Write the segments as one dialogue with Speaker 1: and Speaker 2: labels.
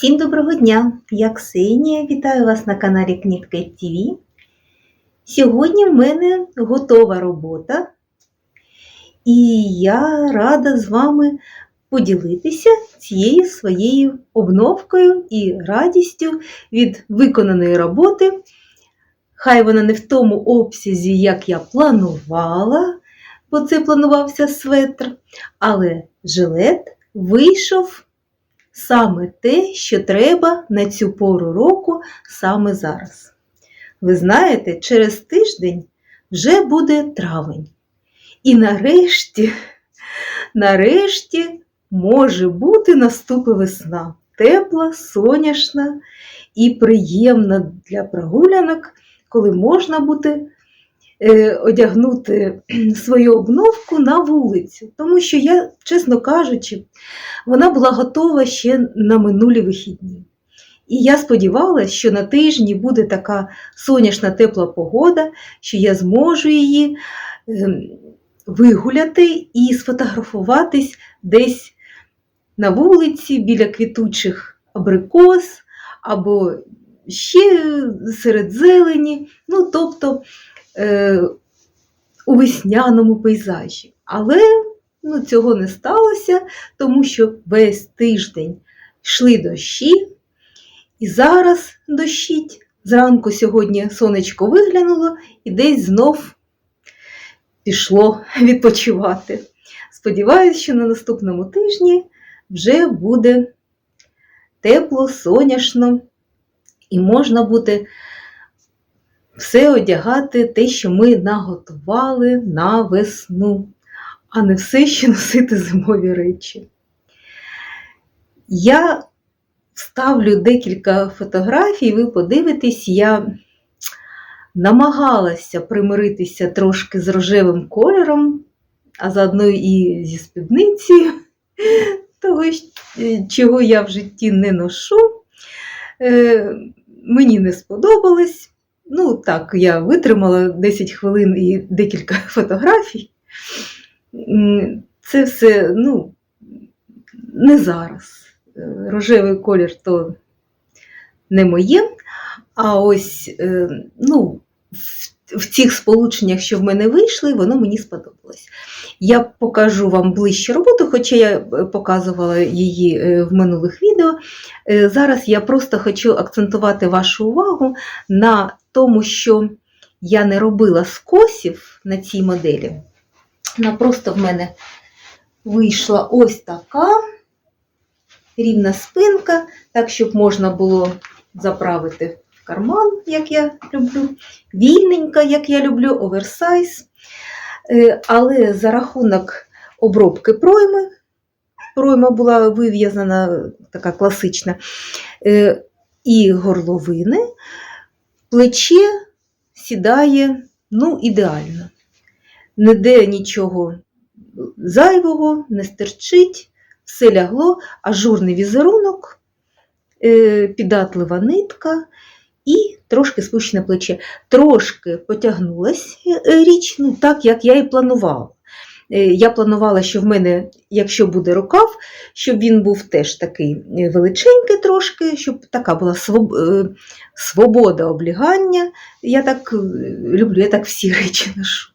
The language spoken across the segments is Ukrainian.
Speaker 1: Всім доброго дня! Я Ксенія, вітаю вас на каналі Кнітка ТВ. Сьогодні в мене готова робота, і я рада з вами поділитися цією своєю обновкою і радістю від виконаної роботи. Хай вона не в тому обсязі, як я планувала, бо це планувався светр, але жилет вийшов саме те, що треба на цю пору року саме зараз. Ви знаєте, через тиждень вже буде травень. І нарешті, нарешті може бути наступи весна. Тепла, соняшна і приємна для прогулянок, коли можна буде одягнути свою обновку на вулицю. Тому що я, чесно кажучи, вона була готова ще на минулі вихідні. І я сподівалася, що на тижні буде така сонячна тепла погода, що я зможу її ем, вигуляти і сфотографуватись десь на вулиці біля квітучих абрикос або ще серед зелені, ну, тобто е, у весняному пейзажі. Але ну, цього не сталося, тому що весь тиждень йшли дощі, і зараз дощить. Зранку сьогодні сонечко виглянуло і десь знов пішло відпочивати. Сподіваюсь, що на наступному тижні вже буде тепло, соняшно, і можна буде все одягати те, що ми наготували на весну, а не все ще носити зимові речі. Я вставлю декілька фотографій, ви подивитесь, я намагалася примиритися трошки з рожевим кольором, а заодно і зі спідницею, того, чого я в житті не ношу. Е, Мені не сподобалось. Ну, так, я витримала 10 хвилин і декілька фотографій. Це все, ну, не зараз. Е, Рожевий колір то не моє. А ось, е, ну, в, цих сполученнях, що в мене вийшли, воно мені сподобалось. Я покажу вам ближче роботу, хоча я е, показувала її в минулих відео. Зараз я просто хочу акцентувати вашу увагу на тому, що я не робила скосів на цій моделі. Вона просто в мене вийшла ось така рівна спинка, так, щоб можна було заправити в карман, як я люблю, вільненька, як я люблю, оверсайз. Е, Але за рахунок обробки пройми, пройма була вив'язана, така класична, е, і горловини, плече сідає ну, ідеально. Ніде нічого зайвого, не стерчить, все лягло, ажурний візерунок, е, піддатлива нитка і трошки спущене плече. Трошки потягнулась е, річ, ну так, як я і планувала. Е, Я планувала, що в мене, якщо буде рукав, щоб він був теж такий е, величенький трошки, щоб така була е, свобода облігання. Я так люблю, я так всі речі ношу.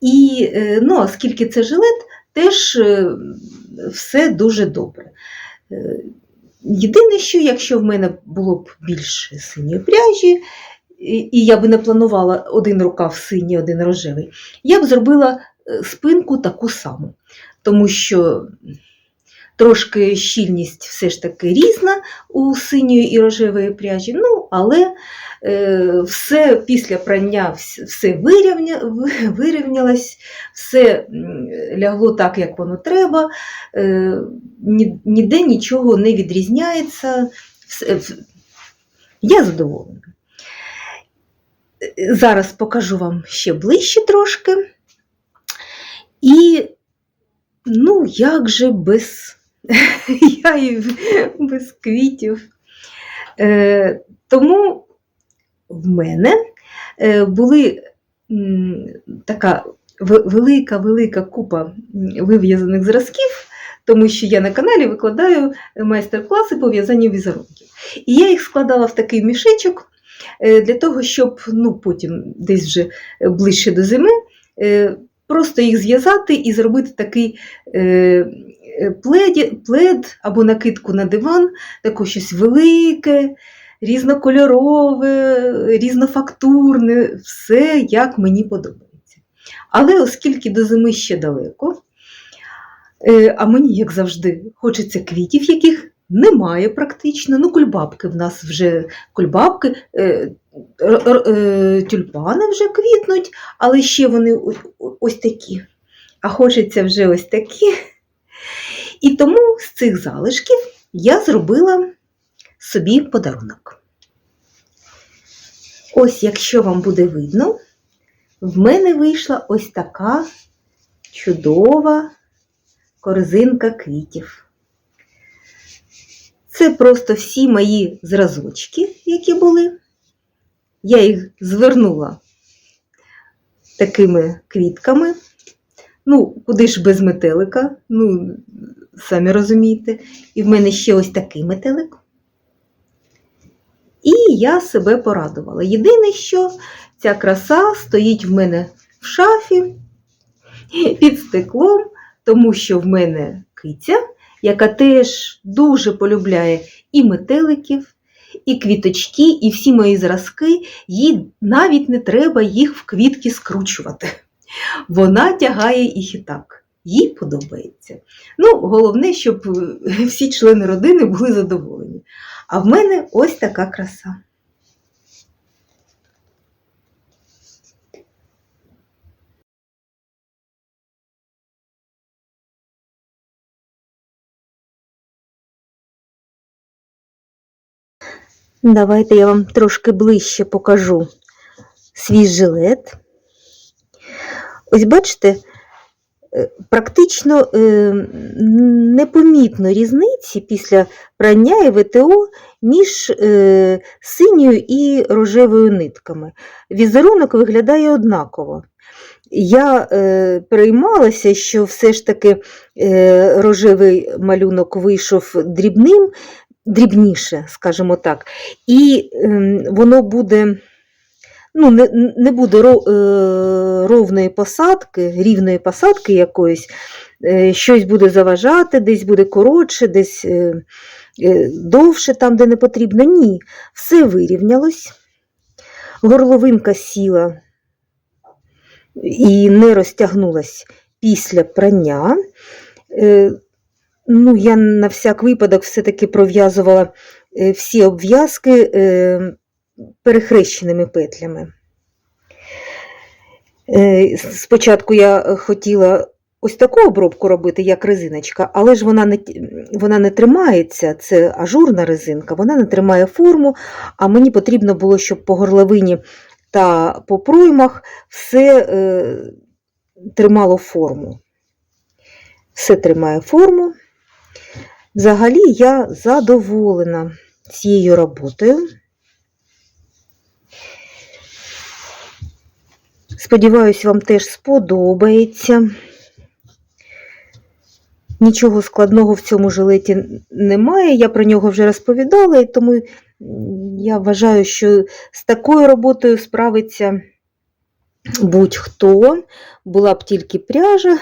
Speaker 1: І ну, оскільки це жилет, теж все дуже добре. Єдине, що якщо в мене було б більше синьої пряжі, і я би не планувала один рукав синій, один рожевий, я б зробила спинку таку саму, тому що трошки щільність все ж таки різна у синьої і рожевої пряжі, ну, але е, все після прання все вирівня, вирівнялось, все лягло так, як воно треба, е, ні- ніде нічого не відрізняється. Я задоволена. Е, Зараз покажу вам ще ближче трошки. І, ну, як же без, я і без квітів. Е, тому в мене е, були така велика-велика купа вив'язаних зразків тому що я на каналі викладаю майстер-класи по в'язанню візерунків. І я їх складала в такий мішечок е, для того, щоб ну, потім десь вже ближче до зими е, просто їх зв'язати і зробити такий е, е, плед або накидку на диван, таке щось велике, різнокольорове, різнофактурне, все як мені подобається. Але оскільки до зими ще далеко, е, а мені, як завжди, хочеться квітів, яких немає практично. Ну, кульбабки в нас вже кульбабки, е, е, тюльпани вже квітнуть, але ще вони ось такі. А хочеться вже ось такі. І тому з цих залишків я зробила собі подарунок. Ось, якщо вам буде видно, в мене вийшла ось така чудова корзинка квітів. Це просто всі мої зразочки, які були. Я їх звернула такими квітками. Ну, куди ж без метелика, ну, самі розумієте. І в мене ще ось такий метелик. І я себе порадувала. Єдине, що ця краса стоїть в мене в шафі під стеклом, тому що в мене киця, яка теж дуже полюбляє і метеликів, і квіточки, і всі мої зразки, їй навіть не треба їх в квітки скручувати. Вона тягає їх і так. Їй подобається. Ну, головне, щоб е, всі члени родини були задоволені. А в мене ось така краса. Давайте я вам трошки ближче покажу свій жилет. Ось бачите, е, практично е, непомітно різниці після прання і ВТО між е, синьою і рожевою нитками. Візерунок виглядає однаково. Я е, переймалася, що все ж таки е, рожевий малюнок вийшов дрібним, дрібніше, скажімо так, і е, воно буде. Ну, не, не буде е, ровної посадки, рівної посадки якоїсь, е, щось буде заважати, десь буде коротше, десь е, довше, там, де не потрібно. Ні, все вирівнялось. Горловинка сіла і не розтягнулась після прання. Ну, я на всяк випадок все-таки пров'язувала е, всі обв'язки е, перехрещеними петлями. Е, Спочатку я хотіла ось таку обробку робити, як резиночка, але ж вона не, вона не тримається, це ажурна резинка, вона не тримає форму, а мені потрібно було, щоб по горловині та по проймах все е, тримало форму. Все тримає форму. Взагалі я задоволена цією роботою. Сподіваюсь, вам теж сподобається. Нічого складного в цьому жилеті немає, я про нього вже розповідала, і тому я вважаю, що з такою роботою справиться будь-хто, була б тільки пряжа.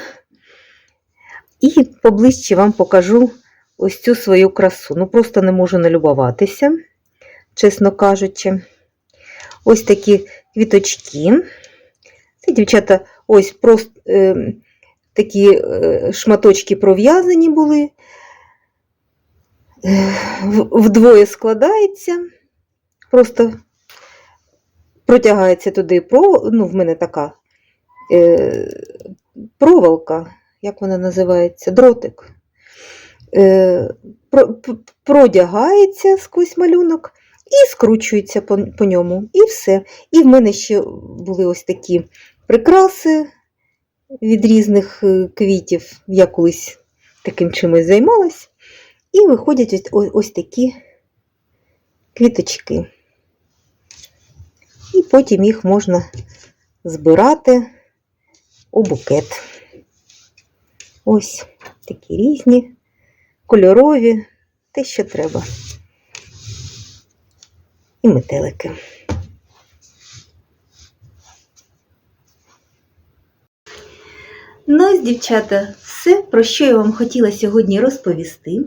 Speaker 1: І поближче вам покажу ось цю свою красу. Ну, просто не можу налюбуватися, чесно кажучи. Ось такі квіточки. Це, дівчата, ось просто е, такі е, шматочки пров'язані були. Е, Вдвоє складається, просто протягається туди ну, в мене така е, проволока, як вона називається, дротик. Е, про- продягається сквозь малюнок і скручується по, по ньому. І все. І в мене ще були ось такі прикраси від різних е, квітів. Я колись таким чимось займалась. І виходять ось, ось такі квіточки. І потім їх можна збирати у букет. Ось. Такі різні, кольорові, те, що треба. І метелики. Ну, ось, дівчата, все, про що я вам хотіла сьогодні розповісти.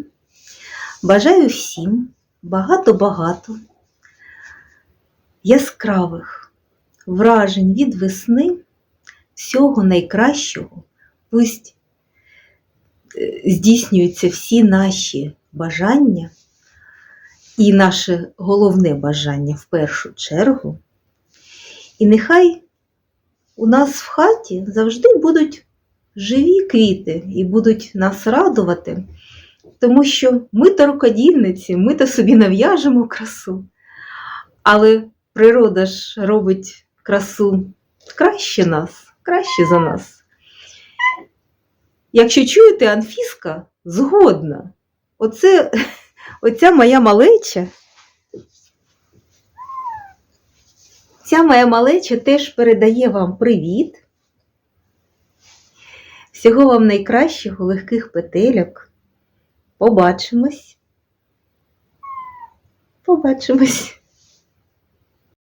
Speaker 1: Бажаю всім багато-багато яскравих вражень від весни, всього найкращого. Пусть здійснюються всі наші бажання, і наше головне бажання в першу чергу. І нехай у нас в хаті завжди будуть живі квіти і будуть нас радувати, тому що ми то рукодільниці, ми то собі нав'яжемо красу. Але природа ж робить красу краще нас, краще за нас. Якщо чуєте, Анфіска згодна. Оце, оця моя малеча. Ця моя малеча теж передає вам привіт. Всього вам найкращого, легких петельок. Побачимось. Побачимось.